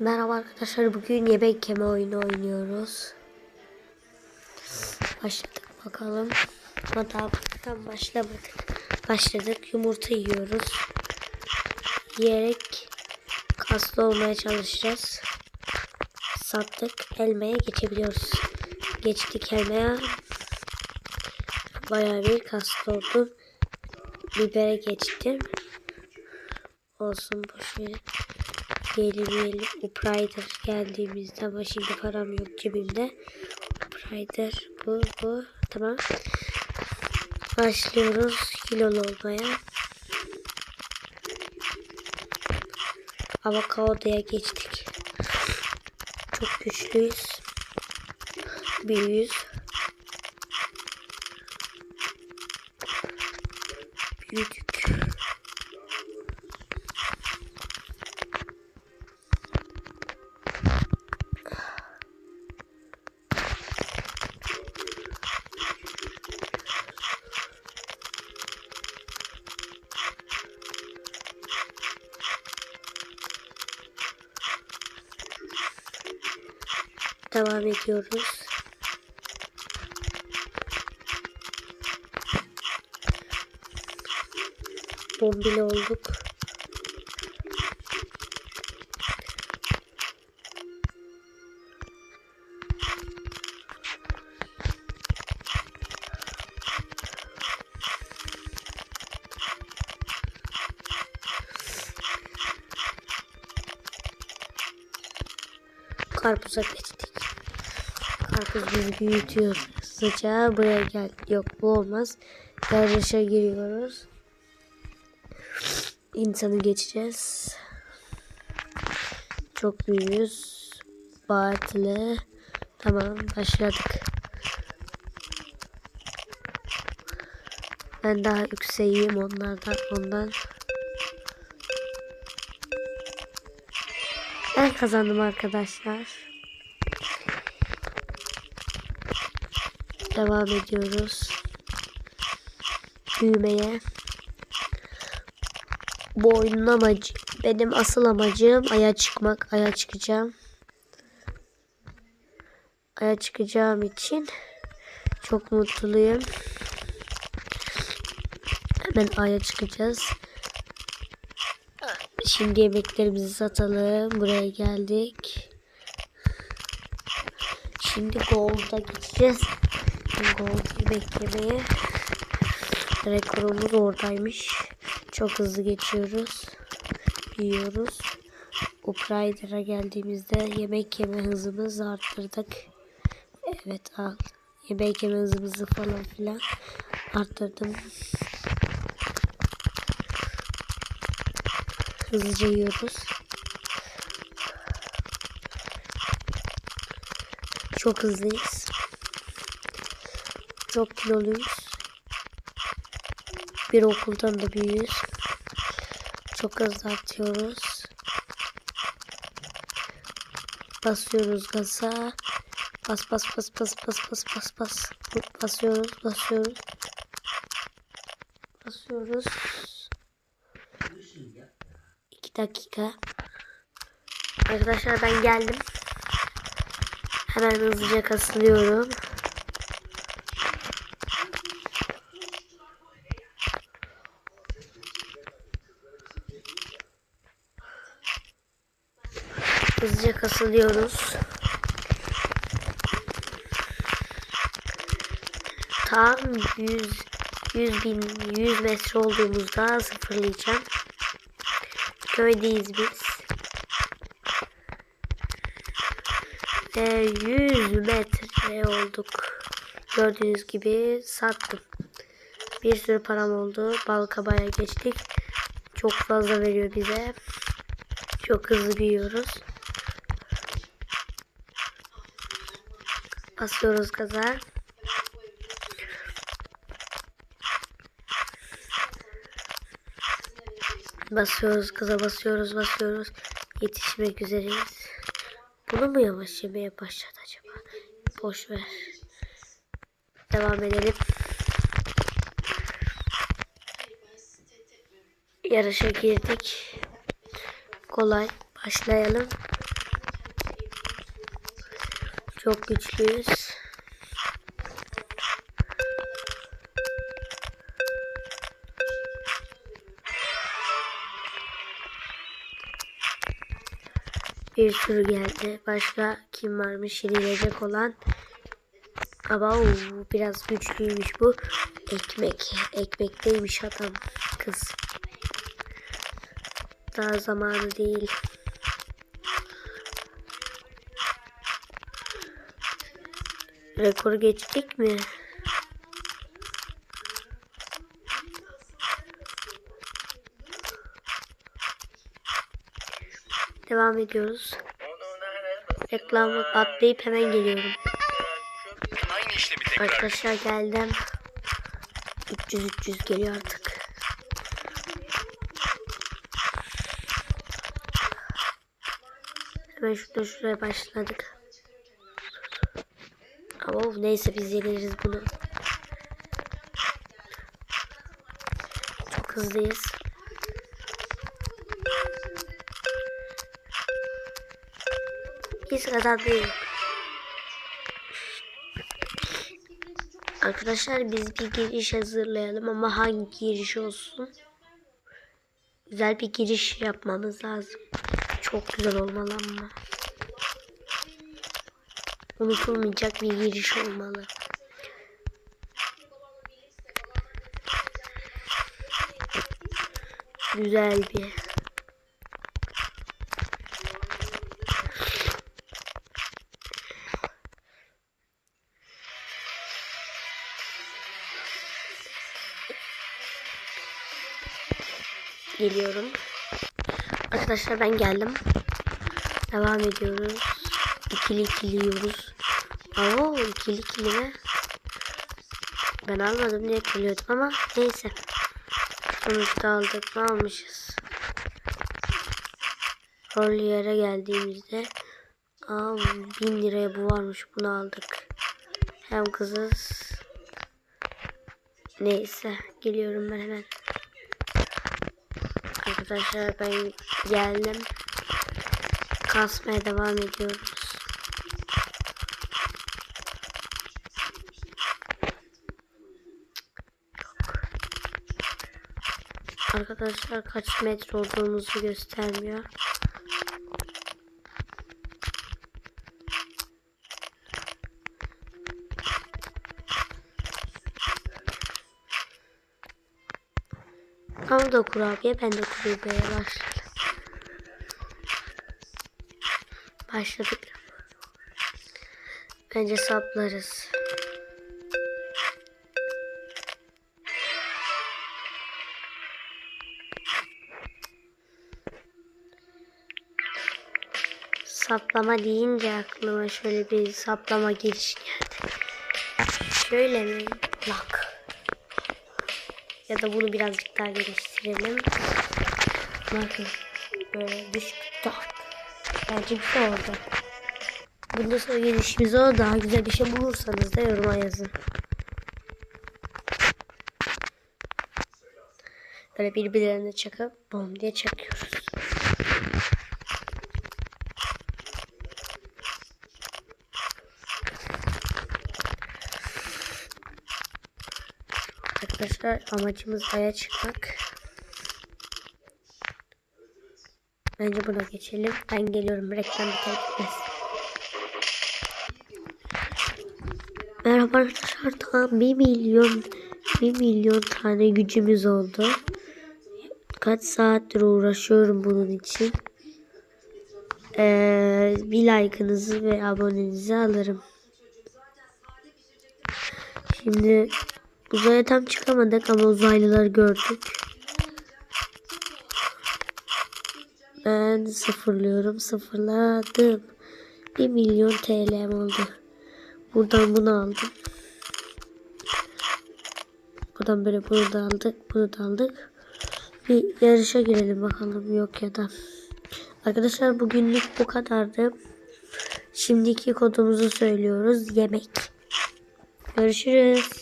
Merhaba arkadaşlar bugün yemek yeme oyunu oynuyoruz. Başladık bakalım. Ama daha başlamadık. Başladık yumurta yiyoruz. Yiyerek kaslı olmaya çalışacağız. Sattık elmaya geçebiliyoruz. Geçtik elmaya. Bayağı bir kaslı oldum. Bibere geçtim. Olsun. Diyelim diyelim Uprider geldiğimizde ama şimdi param yok cebimde. Uprider bu bu tamam. Başlıyoruz kilolu olmaya. Avokadoya geçtik. Çok güçlüyüz. Büyüyüz. Devam ediyoruz. Bombili olduk. Karpuza geçtik. Karpuz bizi büyütüyor. Sıcağı buraya gel. Yok bu olmaz. Yarışa giriyoruz. İnsanı geçeceğiz. Çok büyüğüz. Bahatlı. Tamam başladık. Ben daha yükseğim onlardan ondan. Ben kazandım arkadaşlar. Devam ediyoruz. Büyümeye. Bu oyunun amacı, benim asıl amacım aya çıkmak. Aya çıkacağım. Aya çıkacağım için çok mutluyum. Hemen aya çıkacağız. Şimdi yemeklerimizi satalım. Buraya geldik. Şimdi Gold'a gideceğiz. Gold yemek yemeye. Rekorumuz oradaymış. Çok hızlı geçiyoruz. Yiyoruz. Uprider'a geldiğimizde yemek yeme hızımızı arttırdık. Evet al. Yemek yeme hızımızı falan filan arttırdım. Hızlıca yiyoruz. Çok hızlıyız. Çok kiloluyuz. Bir okuldan da büyüğüz. Çok hızlı atıyoruz. Basıyoruz gaza. Bas bas bas bas bas bas bas bas. Basıyoruz basıyoruz. Basıyoruz. 2 dakika. Arkadaşlar ben geldim. Hemen hızlıca kasılıyorum. Hızlıca kasılıyoruz. Tam 100 100 bin 100 metre olduğumuzda sıfırlayacağım. Köydeyiz biz. Ve 100 metre olduk. Gördüğünüz gibi sattım. Bir sürü param oldu. Balkabaya geçtik. Çok fazla veriyor bize. Çok hızlı büyüyoruz. Basıyoruz gaza. Basıyoruz kıza basıyoruz basıyoruz. Yetişmek üzereyiz. Bunu mu yavaş yemeye başladı acaba? Boş ver. Devam edelim. Yarışa girdik. Kolay. Başlayalım. Çok güçlüyüz. Bir sürü geldi. Başka kim varmış yenilecek olan? Ama oo, biraz güçlüymüş bu. Ekmek. Ekmekteymiş adam. Kız. Daha zamanı değil. Rekoru geçtik mi? Devam ediyoruz. Reklamı atlayıp hemen geliyorum. Arkadaşlar geldim. 300 300 geliyor artık. Hemen şurada şuraya başladık. Ama neyse biz yeneriz bunu. Çok hızlıyız. Biz değil. Arkadaşlar biz bir giriş hazırlayalım ama hangi giriş olsun? Güzel bir giriş yapmamız lazım. Çok güzel olmalı ama. Unutulmayacak bir giriş olmalı. Güzel bir. Geliyorum. Arkadaşlar ben geldim. Devam ediyoruz. İkili ikili yiyoruz. Oo ikili ikili mi? Ben almadım diye biliyordum ama neyse. Sonuçta aldık. Ne almışız? Rol yere geldiğimizde Aa, bin liraya bu varmış. Bunu aldık. Hem kızız. Neyse. Geliyorum ben hemen. Arkadaşlar ben geldim. Kasmaya devam ediyoruz. Arkadaşlar kaç metre olduğumuzu göstermiyor. Ama da kurabiye ben de kurabiyeye başladım. Başladık. Bence saplarız. Saplama deyince aklıma şöyle bir saplama giriş geldi. Şöyle mi? Bak. Ya da bunu birazcık daha geliştirelim. Bakın. Böyle düşük tak. Bence güzel oldu. Bundan sonra gelişimize o daha güzel bir şey bulursanız da yoruma yazın. Böyle birbirlerine çakıp bom diye çakıyoruz. Arkadaşlar amacımız aya çıkmak. Bence buna geçelim. Ben geliyorum. Reklam biter bitmez. Merhaba arkadaşlar. Tam 1 milyon 1 milyon tane gücümüz oldu. Kaç saattir uğraşıyorum bunun için. Ee, bir like'ınızı ve abonenizi alırım. Şimdi uzaya tam çıkamadık ama uzaylıları gördük. Ben sıfırlıyorum. Sıfırladım. 1 milyon TL'm oldu. Buradan bunu aldım. Buradan böyle bunu da aldık. Bunu da aldık. Bir yarışa girelim bakalım yok ya da. Arkadaşlar bugünlük bu kadardı. Şimdiki kodumuzu söylüyoruz. Yemek. Görüşürüz.